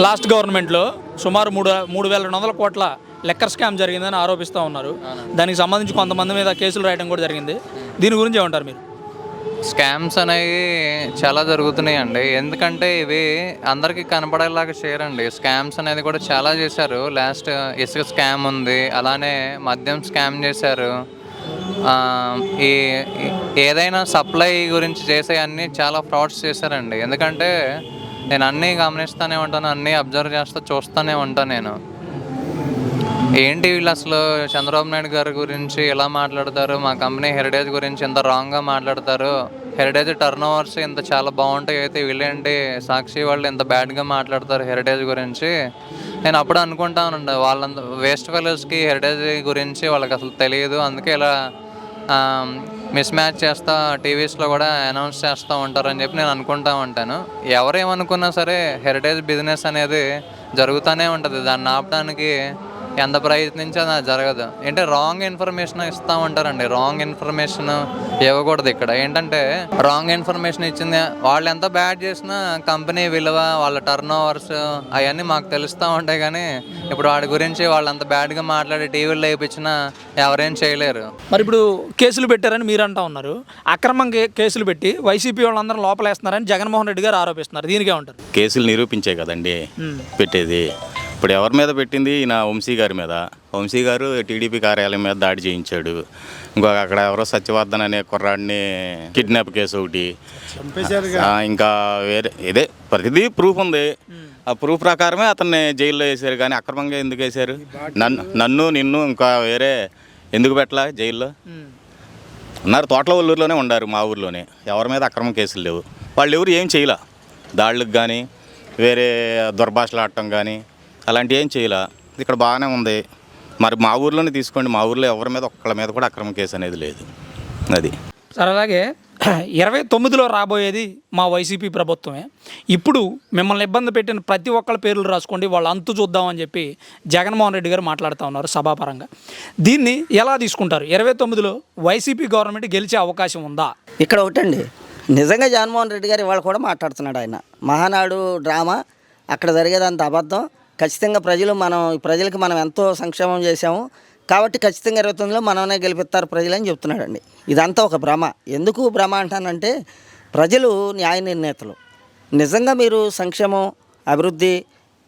Last గవర్నమెంట్లో సుమారు మూడు మూడు వేల రెండు వందల కోట్ల లెక్కర్ స్కామ్ జరిగిందని ఆరోపిస్తూ ఉన్నారు. దానికి సంబంధించి కొంతమంది మీద కేసులు రాయడం కూడా జరిగింది. దీని గురించి ఏమంటారు మీరు? స్కామ్స్ అనేవి చాలా జరుగుతున్నాయండి. ఎందుకంటే ఇవి అందరికీ కనపడేలాగా చేయరండి. స్కామ్స్ అనేది కూడా చాలా చేశారు. లాస్ట్ ఇసుక స్కామ్ ఉంది. అలానే మద్యం స్కామ్ చేశారు. ఈ- ఏదైనా సప్లై గురించి చేసే అన్నీ చాలా ఫ్రాడ్స్ చేశారండి. ఎందుకంటే నేను అన్నీ గమనిస్తూనే ఉంటాను అన్నీ అబ్జర్వ్ చేస్తూ చూస్తూనే ఉంటాను నేను. ఏంటి వీళ్ళు అసలు చంద్రబాబు నాయుడు గారి గురించి ఎలా మాట్లాడతారు? మా కంపెనీ హెరిటేజ్ గురించి ఇంత రాంగ్గా మాట్లాడతారు. హెరిటేజ్ టర్న్ ఓవర్స్ ఇంత చాలా బాగుంటాయి అయితే వీళ్ళేంటి సాక్షి వాళ్ళు ఇంత బ్యాడ్గా మాట్లాడతారు హెరిటేజ్ గురించి? నేను అప్పుడు అనుకుంటానండి వాళ్ళంత వేస్ట్ ఫెలోస్కి హెరిటేజ్ గురించి వాళ్ళకి అసలు తెలియదు. అందుకే ఇలా మిస్ మ్యాచ్ చేస్తా టీవీస్లో కూడా అనౌన్స్ చేస్తూ ఉంటారని చెప్పి నేను అనుకుంటా ఉంటాను. ఎవరేమనుకున్నా సరే హెరిటేజ్ బిజినెస్ అనేది జరుగుతూనే ఉంటుంది. దాన్ని ఆపడానికి ఎంత ప్రయత్నించినా అది జరగదు. అంటే రాంగ్ ఇన్ఫర్మేషన్ ఇస్తూ ఉంటారండి రాంగ్ ఇన్ఫర్మేషన్ ఇవ్వకూడదు ఇక్కడ. ఏంటంటే రాంగ్ ఇన్ఫర్మేషన్ ఇచ్చింది వాళ్ళు ఎంత బ్యాడ్ చేసినా కంపెనీ విలువ వాళ్ళ టర్న్ ఓవర్స్ అవన్నీ మాకు తెలుస్తూ ఉంటాయి కానీ ఇప్పుడు వాడి గురించి వాళ్ళు అంత బ్యాడ్గా మాట్లాడి టీవీలో వేయించినా ఎవరేం చేయలేరు. మరి ఇప్పుడు కేసులు పెట్టారని మీరు అంటా ఉన్నారు. అక్రమం కేసులు పెట్టి వైసీపీ వాళ్ళందరూ లోపలేస్తున్నారని జగన్మోహన్ రెడ్డి గారు ఆరోపిస్తున్నారు. దీనికే ఉంటారు కేసులు నిరూపించే కదండి పెట్టేది. ఇప్పుడు ఎవరి మీద పెట్టింది? ఈయన వంశీ గారి మీద. వంశీ గారు టీడీపీ కార్యాలయం మీద దాడి చేయించాడు. ఇంకొక అక్కడ ఎవరో సత్యవర్ధన్ అనే కుర్రాడిని కిడ్నాప్ కేసు ఒకటి. ఇంకా వేరే ఇదే ప్రతిదీ ప్రూఫ్ ఉంది. ఆ ప్రూఫ్ ప్రకారమే అతన్ని జైల్లో వేసారు కానీ అక్రమంగా ఎందుకు వేశారు? నన్ను నన్ను నిన్ను ఇంకా వేరే ఎందుకు పెట్టలా జైల్లో? ఉన్నారు తోటల ఊళ్ళూరులోనే ఉండారు మా ఊర్లోనే. ఎవరి మీద అక్రమ కేసులు లేవు. వాళ్ళు ఎవరు ఏం చేయలే? దాడులకు కానీ వేరే దుర్భాషలు ఆడటం కానీ అలాంటివి ఏం చేయలే? ఇక్కడ బాగానే ఉంది. మరి మా ఊర్లోనే తీసుకోండి. మా ఊర్లో ఎవరి మీద ఒక్కళ్ళ మీద కూడా అక్రమ కేసు అనేది లేదు. అది. సరే అలాగే ఇరవై తొమ్మిదిలో రాబోయేది మా వైసీపీ ప్రభుత్వమే. ఇప్పుడు మిమ్మల్ని ఇబ్బంది పెట్టిన ప్రతి ఒక్కళ్ళ పేర్లు రాసుకోండి. వాళ్ళు అంతు చూద్దామని చెప్పి జగన్మోహన్ రెడ్డి గారు మాట్లాడుతూ ఉన్నారు సభాపరంగా. దీన్ని ఎలా తీసుకుంటారు? ఇరవై తొమ్మిదిలో వైసీపీ గవర్నమెంట్ గెలిచే అవకాశం ఉందా? ఇక్కడ ఒకటండి. నిజంగా జగన్మోహన్ రెడ్డి గారు ఇవాళ కూడా మాట్లాడుతున్నాడు ఆయన. మహానాడు డ్రామా. అక్కడ జరిగేదంత అబద్ధం. ఖచ్చితంగా ప్రజలు మనం ప్రజలకి మనం ఎంతో సంక్షేమం చేశాము. కాబట్టి ఖచ్చితంగా ఇరవై తొమ్మిదిలో మనమే గెలిపిస్తారు ప్రజలని చెప్తున్నాడండి. ఇదంతా ఒక భ్రమ. ఎందుకు భ్రమ అంటానంటే ప్రజలు న్యాయ నిర్ణేతలు. నిజంగా మీరు సంక్షేమం అభివృద్ధి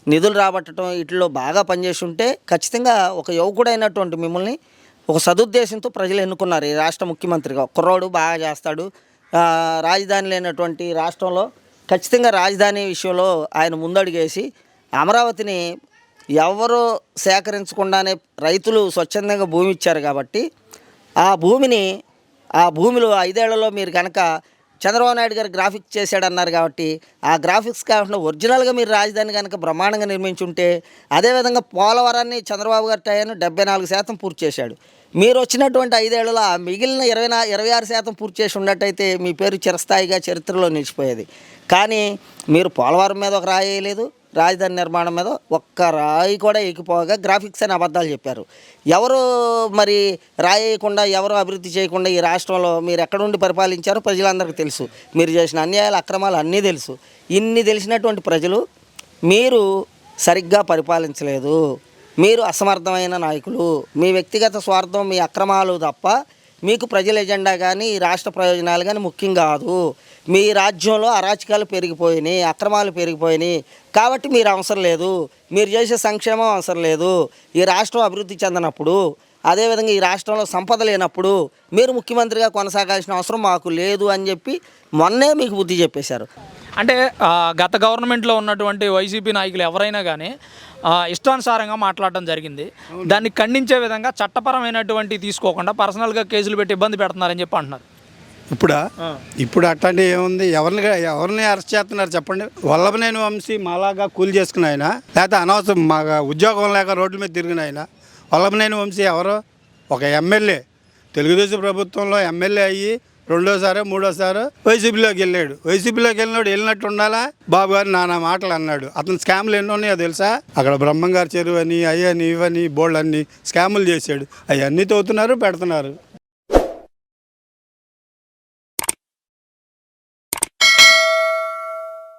నిధులు రాబట్టడం వీటిలో బాగా పనిచేసి ఉంటే ఖచ్చితంగా ఒక యువకుడైనటువంటి మిమ్మల్ని ఒక సదుద్దేశంతో ప్రజలు ఎన్నుకున్నారు. ఈ రాష్ట్ర ముఖ్యమంత్రిగా కుర్రోడు బాగా చేస్తాడు. రాజధాని లేనటువంటి రాష్ట్రంలో ఖచ్చితంగా రాజధాని విషయంలో ఆయన ముందడుగేసి అమరావతిని ఎవరు సేకరించకుండానే రైతులు స్వచ్ఛందంగా భూమి ఇచ్చారు కాబట్టి ఆ భూమిని ఆ భూమిలో ఐదేళ్ళలో మీరు కనుక చంద్రబాబు నాయుడు గారు గ్రాఫిక్స్ చేశాడన్నారు కాబట్టి ఆ గ్రాఫిక్స్ కాకుండా ఒరిజినల్గా మీరు రాజధాని కనుక బ్రహ్మాండంగా నిర్మించుంటే అదేవిధంగా పోలవరాన్ని చంద్రబాబు గారి టయాన్ని డెబ్బై నాలుగు శాతం పూర్తి చేశాడు. మీరు వచ్చినటువంటి ఐదేళ్ళలో ఆ మిగిలిన ఇరవై నా ఇరవై ఆరు శాతం పూర్తి చేసి ఉన్నట్టయితే మీ పేరు చిరస్థాయిగా చరిత్రలో నిలిచిపోయేది. కానీ మీరు పోలవరం మీద ఒక రాయలేదు రాజధాని నిర్మాణం మీద ఒక్క రాయి కూడా ఎక్కిపోగా గ్రాఫిక్స్ అని అబద్ధాలు చెప్పారు. ఎవరు మరి రాయి వేయకుండా ఎవరు అభివృద్ధి చేయకుండా ఈ రాష్ట్రంలో మీరు ఎక్కడుండి పరిపాలించారో ప్రజలందరికీ తెలుసు. మీరు చేసిన అన్యాయాలు అక్రమాలు అన్నీ తెలుసు. ఇన్ని తెలిసినటువంటి ప్రజలు మీరు సరిగ్గా పరిపాలించలేదు. మీరు అసమర్థమైన నాయకులు. మీ వ్యక్తిగత స్వార్థం మీ అక్రమాలు తప్ప మీకు ప్రజల ఎజెండా కానీ ఈ రాష్ట్ర ప్రయోజనాలు కానీ ముఖ్యం కాదు. మీ రాజ్యంలో అరాచకాలు పెరిగిపోయినాయి అక్రమాలు పెరిగిపోయినాయి. కాబట్టి మీరు అవసరం లేదు. మీరు చేసే సంక్షేమం అవసరం లేదు. ఈ రాష్ట్రం అభివృద్ధి చెందినప్పుడు అదేవిధంగా ఈ రాష్ట్రంలో సంపద లేనప్పుడు మీరు ముఖ్యమంత్రిగా కొనసాగాల్సిన అవసరం మాకు లేదు అని చెప్పి మొన్నే మీకు బుద్ధి చెప్పేశారు. అంటే గత గవర్నమెంట్లో ఉన్నటువంటి వైసీపీ నాయకులు ఎవరైనా కానీ ఇష్టానుసారంగా మాట్లాడడం జరిగింది. దాన్ని ఖండించే విధంగా చట్టపరమైనటువంటి తీసుకోకుండా పర్సనల్గా కేసులు పెట్టి ఇబ్బంది పెడుతున్నారని చెప్పి అంటున్నారు. ఇప్పుడా? ఇప్పుడు అట్లాంటి ఏముంది? ఎవరిని ఎవరిని అరెస్ట్ చేస్తున్నారు చెప్పండి? వల్లభనేని వంశీ మాలాగా కూలి చేసుకున్న ఆయన లేకపోతే అనవసరం మా ఉద్యోగం లేక రోడ్ల మీద తిరిగిన ఆయన వల్లభనేని వంశీ ఎవరు? ఒక ఎమ్మెల్యే. తెలుగుదేశం ప్రభుత్వంలో ఎమ్మెల్యే అయ్యి రెండోసారి మూడోసారి వైసీపీలోకి వెళ్ళాడు. వైసీపీలోకి వెళ్ళినాడు వెళ్ళినట్టు ఉండాలా? బాబు గారు నానా మాటలు అన్నాడు. అతని స్కామ్లు ఎన్నో ఉన్నాయో తెలుసా? అక్కడ బ్రహ్మంగారు చెరువు అని అయ్యని ఇవని బోల్డ్ అన్ని స్కాములు చేశాడు. అవన్నీ తోతున్నారు పెడుతున్నారు.